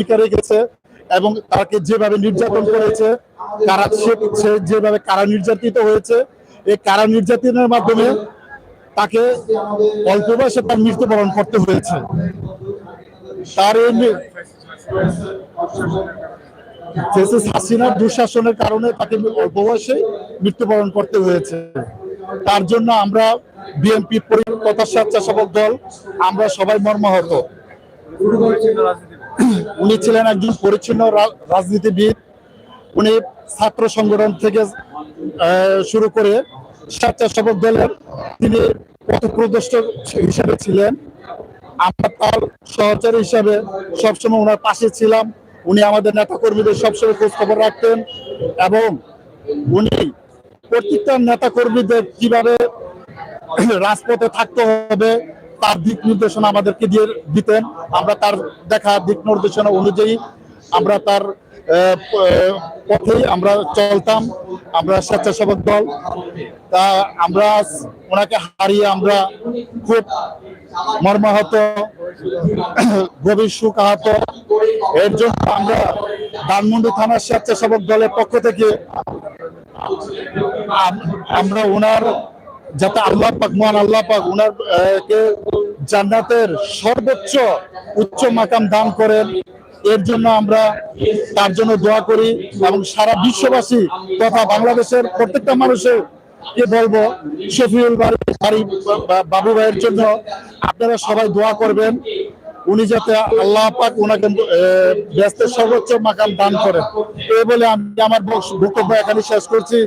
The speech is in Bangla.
ভূমিকা রেখেছে এবং তাকে যেভাবে নির্যাতন করেছে, কারা সে যেভাবে কারা নির্যাতিত হয়েছে, এই কারা নির্যাতনের মাধ্যমে তাকে অল্প বয়সে তার মৃত্যুবরণ করতে হয়েছে। তার হাসিনার দুঃশাসনের কারণে তাকে অল্প বয়সে মৃত্যুবরণ করতে হয়েছে। তার জন্য আমরা বিএনপি কথা স্বেচ্ছাসেবক দল, আমরা সবাই মর্মাহত। উনি ছিলেন একজন পরিচ্ছন্ন রাজনীতিবিদ। উনি ছাত্র সংগঠন থেকে শুরু করে স্বেচ্ছাসেবক দলের তিনি পথপ্রদর্শক হিসেবে ছিলেন। আমরা তার সহচারী হিসাবে সবসময় ওনার পাশে ছিলাম। উনি আমাদের নেতা কর্মীদের সবসময় খোঁজ খবর রাখতেন এবং উনি প্রত্যেকটা নেতা কর্মীদের কীভাবে রাজপথে থাকতে হবে তার দিক নির্দেশনা আমাদেরকে দিয়ে দিতেন। আমরা তার দেখা দিক নির্দেশনা অনুযায়ী আমরা তার আহ, প- আহ, পথেই আমরা চলতাম আমরা স্বেচ্ছাসেবক দল। তা আমরা ওনাকে হারিয়ে আমরা খুব মর্মাহত গভীর সুখ আহত। এর জন্য আমরা ধানমন্ডি থানার স্বেচ্ছাসেবক দলের পক্ষ থেকে আমরা ওনার যাতে আল্লাহ পাক, মহান আল্লাহ পাক উনার কে জান্নাতের সর্বোচ্চ উচ্চ মাকাম দান করেন। এর জন্য আমরা তার জন্য দোয়া করি এবং সারা বিশ্ববাসী তথা বাংলাদেশের প্রত্যেকটা মানুষের কে বলব, শফিউল বাড়ি বাবু ভাইয়ের জন্য আপনারা সবাই দোয়া করবেন। উনি যাতে আল্লাহ পাক ওনাকে ব্যস্তের সর্বোচ্চ মাকাম দান করেন। এই বলে আমি আমার বক্তব্য এখানে শেষ করছি।